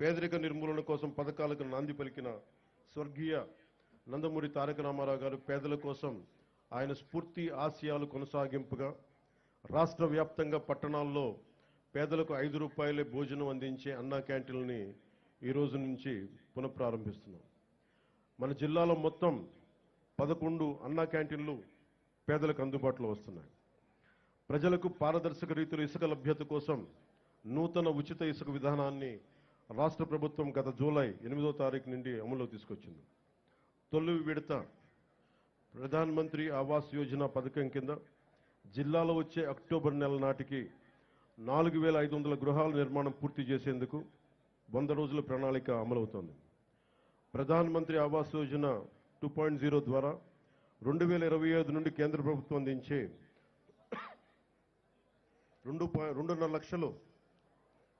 పేదరిక నిర్మూలన కోసం పథకాలకు నాంది పలికిన స్వర్గీయ నందమూరి తారక రామారావు గారు పేదల కోసం ఆయన స్ఫూర్తి ఆశయాలు కొనసాగింపుగా రాష్ట్ర వ్యాప్తంగా పట్టణాల్లో పేదలకు ఐదు రూపాయలే భోజనం అందించే అన్నా క్యాంటీన్లని ఈ రోజు నుంచి పునఃప్రారంభిస్తున్నాం. మన జిల్లాలో మొత్తం పదకొండు అన్నా క్యాంటీన్లు పేదలకు అందుబాటులో వస్తున్నాయి. ప్రజలకు పారదర్శక రీతిలో ఇసుక లభ్యత కోసం నూతన ఉచిత ఇసుక విధానాన్ని రాష్ట్ర ప్రభుత్వం గత జూలై ఎనిమిదో తారీఖు నుండి అమల్లో తీసుకొచ్చింది. తొలి విడత ప్రధానమంత్రి ఆవాస్ యోజన పథకం కింద జిల్లాలో వచ్చే అక్టోబర్ నెల నాటికి నాలుగు వేల ఐదు వందల గృహాల నిర్మాణం పూర్తి చేసేందుకు వంద రోజుల ప్రణాళిక అమలవుతోంది. Pradhanamantri Awas Yojana two point zero ద్వారా రెండు వేల ఇరవై ఐదు నుండి కేంద్ర ప్రభుత్వం అందించే రెండు పాయి- రెండున్నర లక్షలు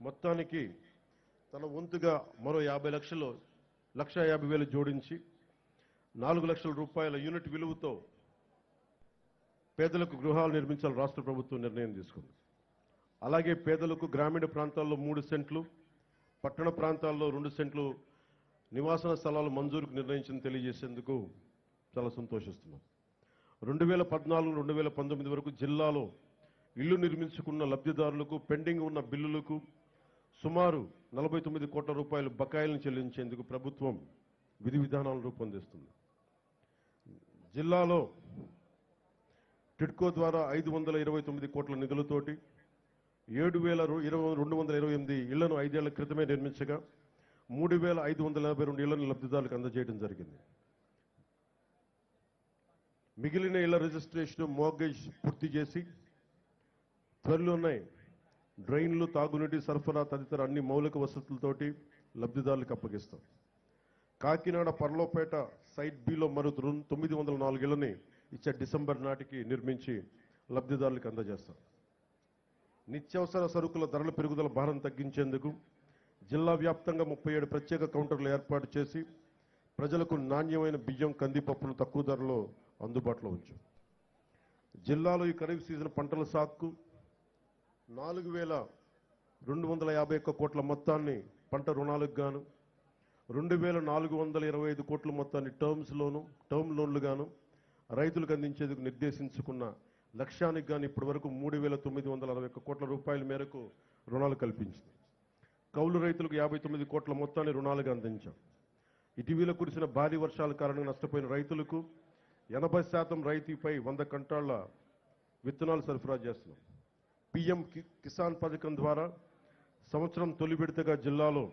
మొత్తానికి తన వంతుగా మరో యాభై లక్షలు లక్ష యాభై వేలు జోడించి నాలుగు లక్షల రూపాయల యూనిట్ విలువతో పేదలకు గృహాలు నిర్మించాలని రాష్ట్ర ప్రభుత్వం నిర్ణయం తీసుకుంది. అలాగే పేదలకు గ్రామీణ ప్రాంతాల్లో మూడు సెంట్లు పట్టణ ప్రాంతాల్లో రెండు సెంట్లు నివాసన స్థలాలు మంజూరుకు నిర్ణయించింది తెలియజేసేందుకు చాలా సంతోషిస్తున్నాం. రెండు వేల పద్నాలుగు రెండు వేల పంతొమ్మిది వరకు జిల్లాలో ఇల్లు నిర్మించుకున్న లబ్ధిదారులకు పెండింగ్ ఉన్న బిల్లులకు సుమారు నలభై తొమ్మిది కోట్ల రూపాయలు బకాయిలను చెల్లించేందుకు ప్రభుత్వం విధి విధానాలను రూపొందిస్తుంది. జిల్లాలో టిడ్కో ద్వారా ఐదు వందల ఇరవై తొమ్మిది కోట్ల నిధులతోటి ఏడు వేల ఇరవై రెండు వందల ఇరవై ఎనిమిది ఇళ్ళను ఐదేళ్ళ క్రితమే నిర్మించగా మూడు వేల ఐదు వందల యాభై రెండు ఇళ్ళను లబ్ధిదారులకు అందజేయడం జరిగింది. మిగిలిన ఇళ్ళ రిజిస్ట్రేషన్ మోర్గేజ్ పూర్తి చేసి త్వరలోనే డ్రైన్లు తాగునీటి సరఫరా తదితర అన్ని మౌలిక వసతులతోటి లబ్ధిదారులకు అప్పగిస్తాం. కాకినాడ పర్లోపేట సైట్ బిలో మరో తొమ్మిది వందల నాలుగేళ్ళని ఇచ్చే డిసెంబర్ నాటికి నిర్మించి లబ్ధిదారులకు అందజేస్తాం. నిత్యావసర సరుకుల ధరల పెరుగుదల భారం తగ్గించేందుకు జిల్లా వ్యాప్తంగా ముప్పై ఏడు ప్రత్యేక కౌంటర్లు ఏర్పాటు చేసి ప్రజలకు నాణ్యమైన బియ్యం కందిపప్పును తక్కువ ధరలో అందుబాటులో ఉంచు. జిల్లాలో ఈ ఖరీఫ్ సీజన్ పంటల సాగుకు నాలుగు వేల రెండు వందల యాభై ఒక్క కోట్ల మొత్తాన్ని పంట రుణాలకు గాను రెండు వేల నాలుగు వందల ఇరవై ఐదు కోట్ల మొత్తాన్ని టర్మ్స్ లోను టర్మ్ లోన్లు గాను రైతులకు అందించేందుకు నిర్దేశించుకున్న లక్ష్యానికి గాను ఇప్పటి వరకు మూడు వేల తొమ్మిది వందల అరవై ఒక్క కోట్ల రూపాయల మేరకు రుణాలు కల్పించింది. కౌలు రైతులకు యాభై తొమ్మిది కోట్ల మొత్తాన్ని రుణాలుగా అందించాం. ఇటీవల కురిసిన భారీ వర్షాల కారణంగా నష్టపోయిన రైతులకు ఎనభై శాతం రైతుపై వంద కంటాళ్ళ విత్తనాలు సరఫరా చేస్తున్నాం. పిఎం కి- కిసాన్ పథకం ద్వారా సంవత్సరం తొలి విడతగా జిల్లాలో